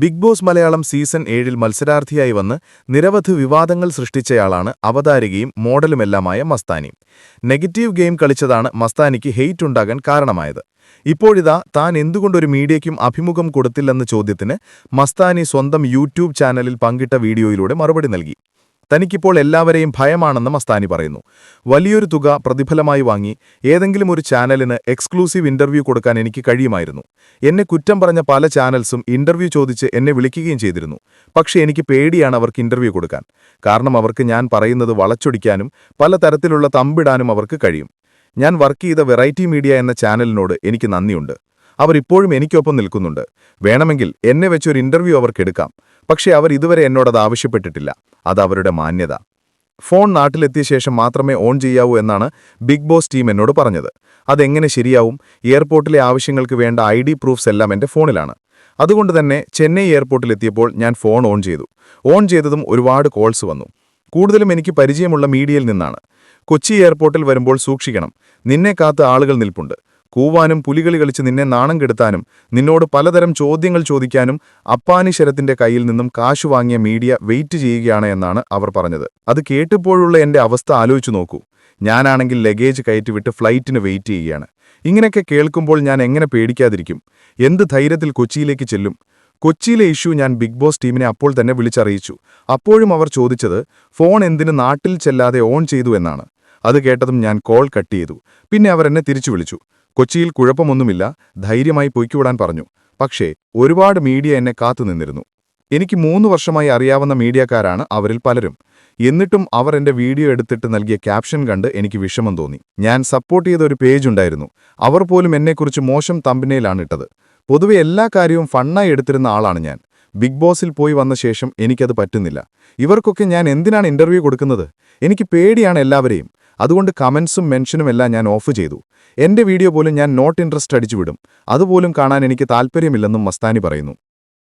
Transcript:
Big boss Malayalam season ഏഴിൽ മത്സരാർത്ഥിയായി വന്ന് നിരവധി വിവാദങ്ങൾ സൃഷ്ടിച്ചയാളാണ് അവതാരികയും മോഡലുമെല്ലാമായ മസ്താനി. നെഗറ്റീവ് ഗെയിം കളിച്ചതാണ് മസ്താനിക്ക് ഹെയ്റ്റ് ഉണ്ടാകാൻ കാരണമായത്. ഇപ്പോഴിതാ താൻ എന്തുകൊണ്ടൊരു മീഡിയയ്ക്കും അഭിമുഖം കൊടുത്തില്ലെന്ന ചോദ്യത്തിന് മസ്താനി സ്വന്തം യൂട്യൂബ് ചാനലിൽ പങ്കിട്ട വീഡിയോയിലൂടെ മറുപടി നൽകി. തനിക്കിപ്പോൾ എല്ലാവരെയും ഭയമാണെന്ന് മസ്താനി പറയുന്നു. വലിയൊരു തുക പ്രതിഫലമായി വാങ്ങി ഏതെങ്കിലും ഒരു ചാനലിന് എക്സ്ക്ലൂസീവ് ഇന്റർവ്യൂ കൊടുക്കാൻ എനിക്ക് കഴിയുമായിരുന്നു. എന്നെ കുറ്റം പറഞ്ഞ പല ചാനൽസും ഇന്റർവ്യൂ ചോദിച്ച് എന്നെ വിളിക്കുകയും ചെയ്തിരുന്നു. പക്ഷേ എനിക്ക് പേടിയാണ് അവർക്ക് ഇന്റർവ്യൂ കൊടുക്കാൻ. കാരണം അവർക്ക് ഞാൻ പറയുന്നത് വളച്ചൊടിക്കാനും പല തരത്തിലുള്ള തമ്പിടാനും അവർക്ക് കഴിയും. ഞാൻ വർക്ക് ചെയ്ത വെറൈറ്റി മീഡിയ എന്ന ചാനലിനോട് എനിക്ക് നന്ദിയുണ്ട്. അവർ ഇപ്പോഴും എനിക്കൊപ്പം നിൽക്കുന്നുണ്ട്. വേണമെങ്കിൽ എന്നെ വെച്ചൊരു ഇന്റർവ്യൂ അവർക്കെടുക്കാം പക്ഷേ അവർ ഇതുവരെ എന്നോടത് ആവശ്യപ്പെട്ടിട്ടില്ല. അത് അവരുടെ മാന്യത. ഫോൺ നാട്ടിലെത്തിയ ശേഷം മാത്രമേ ഓൺ ചെയ്യാവൂ എന്നാണ് ബിഗ് ബോസ് ടീം എന്നോട് പറഞ്ഞത്. അതെങ്ങനെ ശരിയാവും? എയർപോർട്ടിലെ ആവശ്യങ്ങൾക്ക് വേണ്ട ഐ ഡി പ്രൂഫ്സ് എല്ലാം എന്റെ ഫോണിലാണ്. അതുകൊണ്ട് തന്നെ ചെന്നൈ എയർപോർട്ടിലെത്തിയപ്പോൾ ഞാൻ ഫോൺ ഓൺ ചെയ്തു. ഓൺ ചെയ്തതും ഒരുപാട് കോൾസ് വന്നു. കൂടുതലും എനിക്ക് പരിചയമുള്ള മീഡിയയിൽ നിന്നാണ്. കൊച്ചി എയർപോർട്ടിൽ വരുമ്പോൾ സൂക്ഷിക്കണം. നിന്നെ കാത്ത് ആളുകൾ നിൽപ്പുണ്ട്. കൂവാനും പുലികളി കളിച്ച് നിന്നെ നാണം കെടുത്താനും നിന്നോട് പലതരം ചോദ്യങ്ങൾ ചോദിക്കാനും അപ്പാനിശരത്തിന്റെ കയ്യിൽ നിന്നും കാശു വാങ്ങിയ മീഡിയ വെയിറ്റ് ചെയ്യുകയാണ് എന്നാണ് അവർ പറഞ്ഞത്. അത് കേട്ടപ്പോഴുള്ള എന്റെ അവസ്ഥ ആലോചിച്ചു നോക്കൂ. ഞാനാണെങ്കിൽ ലഗേജ് കയറ്റിവിട്ട് ഫ്ലൈറ്റിന് വെയിറ്റ് ചെയ്യുകയാണ്. ഇങ്ങനെയൊക്കെ കേൾക്കുമ്പോൾ ഞാൻ എങ്ങനെ പേടിക്കാതിരിക്കും? എന്ത് ധൈര്യത്തിൽ കൊച്ചിയിലേക്ക് ചെല്ലും? കൊച്ചിയിലെ ഇഷ്യൂ ഞാൻ ബിഗ് ബോസ് ടീമിനെ അപ്പോൾ തന്നെ വിളിച്ചറിയിച്ചു. അപ്പോഴും അവർ ചോദിച്ചത് ഫോൺ എന്തിന് നാട്ടിൽ ചെല്ലാതെ ഓൺ ചെയ്തു എന്നാണ്. അത് കേട്ടതും ഞാൻ കോൾ കട്ട് ചെയ്തു. പിന്നെ അവരെന്നെ തിരിച്ചു വിളിച്ചു. കൊച്ചിയിൽ കുഴപ്പമൊന്നുമില്ല ധൈര്യമായി പൊയ്ക്കുവിടാൻ പറഞ്ഞു. പക്ഷേ ഒരുപാട് മീഡിയ എന്നെ കാത്തുനിന്നിരുന്നു എനിക്ക് മൂന്ന് വർഷമായി അറിയാവുന്ന മീഡിയക്കാരാണ് അവരിൽ പലരും. എന്നിട്ടും അവർ എന്റെ വീഡിയോ എടുത്തിട്ട് നൽകിയ ക്യാപ്ഷൻ കണ്ട് എനിക്ക് വിഷമം തോന്നി. ഞാൻ സപ്പോർട്ട് ചെയ്ത ഒരു പേജ് ഉണ്ടായിരുന്നു. അവർ പോലും എന്നെക്കുറിച്ച് മോശം തമ്പിനയിലാണ് ഇട്ടത് പൊതുവെ എല്ലാ കാര്യവും ഫണ്ണായി എടുത്തിരുന്ന ആളാണ് ഞാൻ. ബിഗ് ബോസിൽ പോയി വന്ന ശേഷം എനിക്കത് പറ്റുന്നില്ല. ഇവർക്കൊക്കെ ഞാൻ എന്തിനാണ് ഇന്റർവ്യൂ കൊടുക്കുന്നത്? എനിക്ക് പേടിയാണ് എല്ലാവരെയും. അതുകൊണ്ട് കമൻസും മെൻഷനും എല്ലാം ഞാൻ ഓഫ് ചെയ്തു. എന്റെ വീഡിയോ പോലും ഞാൻ നോട്ട് ഇൻട്രസ്റ്റ് അടിച്ചുവിടും. അതുപോലും കാണാൻ എനിക്ക് താൽപ്പര്യമില്ലെന്നും മസ്താനി പറയുന്നു.